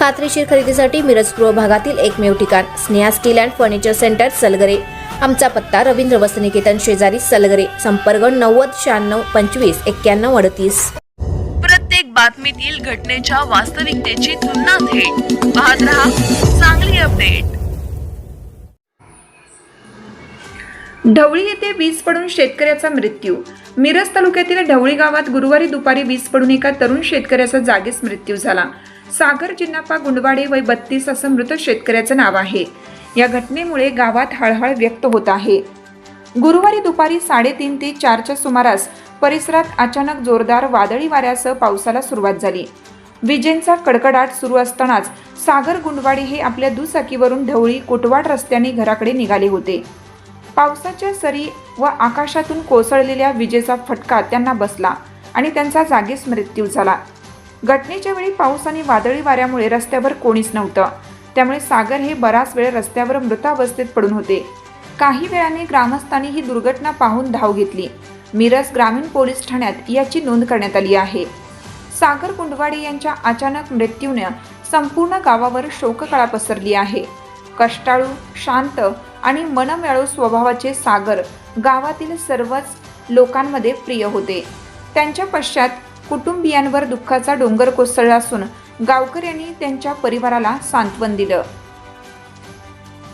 खात्रीशीर खरेदीसाठी मिरज पूर्व भागातील एकमेव ठिकाण Sneha steel and furniture centre Salgare. आमचा पत्ता रवींद्र वसनिकेतन शेजारी सलगरे संपर्क नव्वद शहाण्णव पंचवीस एक्क्याण्णव अडतीस. प्रत्येक बातमीतील घटनेच्या वास्तविकतेची तुलना थेट. पाहत रहा चांगली अपडेट. ढवळी येथे वीज पडून शेतकऱ्याचा मृत्यू. मिरज तालुक्यातील ढवळी गावात गुरुवारी दुपारी वीज पडून एका तरुण शेतकऱ्याचा जागीच मृत्यू झाला. सागर जिन्नाप्पा गुंडवाडे वय बत्तीस असं मृत शेतकऱ्याचं नाव आहे. या घटनेमुळे गावात हळहळ व्यक्त होत आहे. गुरुवारी दुपारी साडेतीन ते चारच्या सुमारास परिसरात अचानक जोरदार वादळी वाऱ्यासह पावसाला सुरुवात झाली. विजेंचा कडकडाट सुरू असतानाच सागर गुंडवाडे हे आपल्या दुचाकीवरून ढवळी कोटवाड रस्त्याने घराकडे निघाले होते. पावसाच्या सरी व आकाशातून कोसळलेल्या विजेचा फटका त्यांना बसला आणि त्यांचा जागीच मृत्यू झाला. घटनेच्या वेळी पाऊस आणि वादळी वाऱ्यामुळे रस्त्यावर कोणीच नव्हतं. त्यामुळे सागर हे बराच वेळ रस्त्यावर मृतावस्थेत पडून होते. काही वेळाने ग्रामस्थांनी ही दुर्घटना पाहून धाव घेतली. मिरज ग्रामीण पोलीस ठाण्यात याची नोंद करण्यात आली आहे. सागर कुंडवाडे यांच्या अचानक मृत्यूने संपूर्ण गावावर शोककळा पसरली आहे. कष्टाळू शांत आणि मनमिळाऊ स्वभावाचे सागर गावातील सर्वच लोकांमध्ये प्रिय होते. त्यांच्या पश्चात कुटुंबियांवर दुःखाचा डोंगर कोसळला असून गावकऱ्यांनी त्यांच्या परिवाराला सांत्वन दिलं.